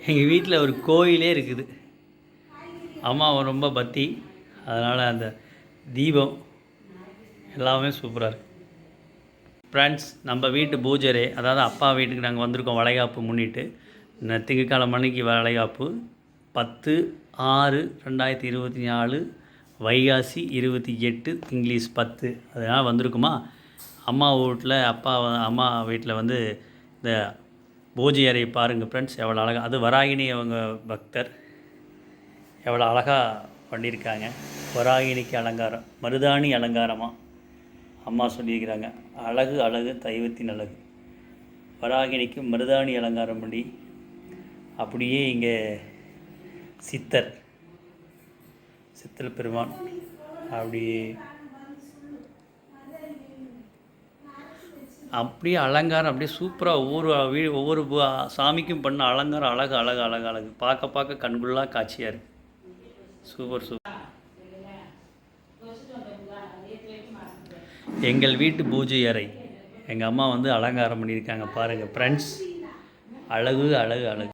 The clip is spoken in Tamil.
எங்கள் வீட்டில் ஒரு கோயிலே இருக்குது. அம்மாவை ரொம்ப பக்தி அதனால் அந்த தீபம் எல்லாமே சூப்பராக இருக்குது ஃப்ரெண்ட்ஸ் நம்ம வீட்டு பூஜரே அதாவது அப்பா வீட்டுக்கு நாங்கள் வந்திருக்கோம் வளைகாப்பு முன்னிட்டு. திங்கக்கால மணிக்கு வளைகாப்பு பத்து ஆறு ரெண்டாயிரத்தி இருபத்தி நாலு வைகாசி இருபத்தி எட்டு இங்கிலீஷ் பத்து. அதனால் வந்திருக்குமா? அம்மா வீட்டில் அப்பா அம்மா வீட்டில் வந்து இந்த பூஜை அறை பாருங்கள் ஃப்ரெண்ட்ஸ் எவ்வளோ அழகாக அது வராகினி அவங்க பக்தர். எவ்வளோ அழகாக பண்ணியிருக்காங்க வராகினிக்கு அலங்காரம் மருதாணி அலங்காரமாக அம்மா சொல்லியிருக்கிறாங்க. அழகு அழகு தெய்வத்தின் அழகு. வராகினிக்கு மருதாணி அலங்காரம் பண்ணி அப்படியே இங்கே சித்தர் சித்தர் பெருமான் அப்படியே அப்படியே அலங்காரம் அப்படியே சூப்பராக ஒவ்வொரு வீ ஒவ்வொரு சாமிக்கும் பண்ண அலங்காரம் அழகு அழகு அழகு அழகு. பார்க்க பார்க்க கண்குள்ளா காட்சியாக இருக்குது சூப்பர் சூப்பர் எங்கள் வீட்டு பூஜை அறை. எங்கள் அம்மா வந்து அலங்காரம் பண்ணியிருக்காங்க பாருங்கள் ஃப்ரெண்ட்ஸ் அழகு அழகு அழகு.